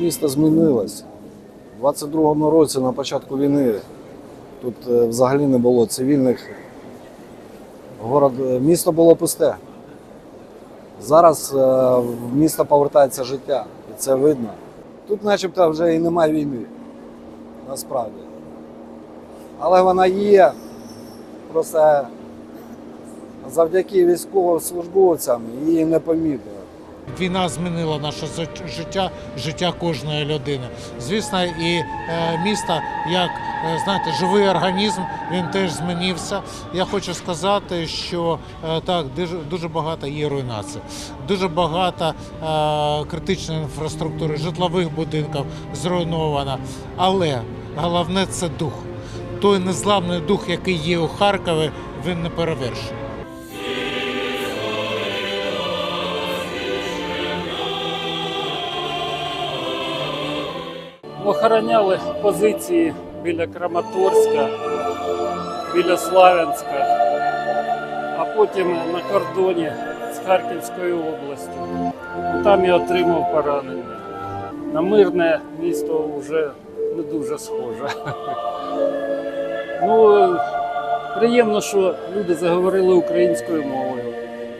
Місто змінилось. У 22-му році на початку війни тут е, взагалі не було цивільних. Город, е, місто було пусте. Зараз е, в місто повертається життя, і це видно. Тут начебто вже і немає війни, насправді. Але вона є. Просто завдяки військовослужбовцям її не помітили. Війна змінила наше життя, життя кожної людини. Звісно, і е, місто, як е, знаєте, живий організм, він теж змінився. Я хочу сказати, що е, так дуже, багато є руйнацій, дуже багато критичної інфраструктури, житлових будинків зруйновано. Але головне це дух. Той незламний дух, який є у Харкові, він не перевершений. Охороняли позиції біля Краматорська, біля Славянська, а потім на кордоні з Харківською областю. Там я отримав поранення. На мирне місто вже не дуже схоже. Ну, приємно, що люди заговорили українською мовою.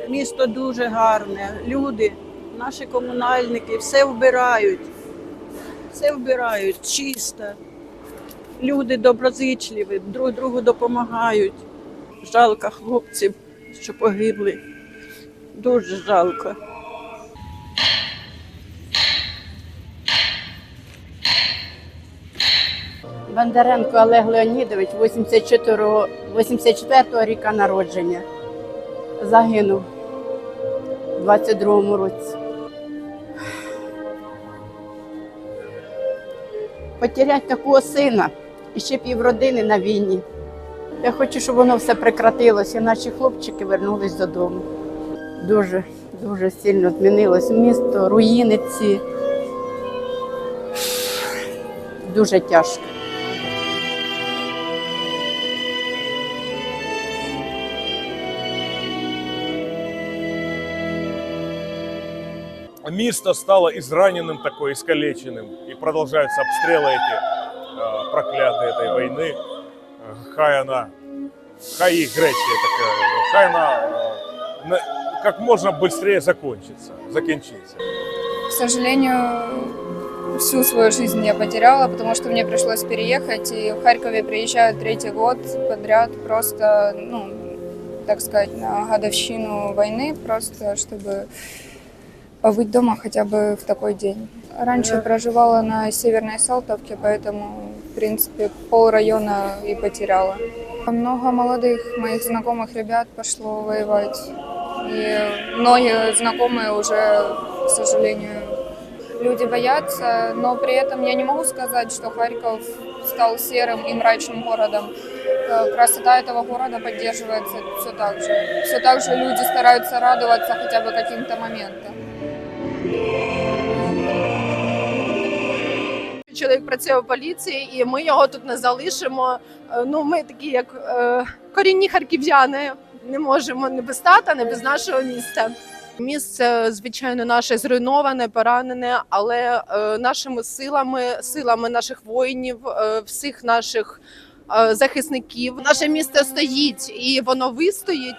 Місто дуже гарне. Люди, наші комунальники все вбирають. Все вбирають, чисто. Люди доброзичливі, друг другу допомагають. Жалко хлопців, що погибли. Дуже жалко. Бондаренко Олег Леонідович, 84-го 84-го ріка народження. Загинув у 22-му році. Потерять такого сина і ще півродини на війні. Я хочу, щоб воно все прекратилося, наші хлопчики вернулись додому. Дуже, дуже сильно змінилось місто, руїни ці. Дуже тяжко. Місто стало израненным такой, искалеченным. И продолжаются обстрелы эти э, проклятые этой войны. Э, Хай она, хай гречка такая, хай она э, как можно быстрее закончится, закінчиться. К сожалению, всю свою жизнь я потеряла, потому что мне пришлось переехать, и в Харькове приезжаю третий год подряд, просто, ну, так сказать, на годовщину войны, просто чтобы побыть дома хотя бы в такой день. Раньше проживала на Северной Салтовке, поэтому, в принципе, пол района и потеряла. Много молодых моих знакомых ребят пошло воевать. И многие знакомые уже, к сожалению, люди боятся, но при этом я не могу сказать, что Харьков стал серым и мрачным городом. Э, Красота этого города поддерживается все так же. Все так же люди стараются радоваться хотя бы каким-то моментам. Працює в поліції, і ми його тут не залишимо. Е, Ну, ми такі, як е, корінні харків'яни, не можемо не без тата, не без нашого міста. Місце, звичайно, наше зруйноване, поранене, але е, нашими силами, силами наших воїнів, всіх наших захисників, наше місто стоїть і воно вистоїть.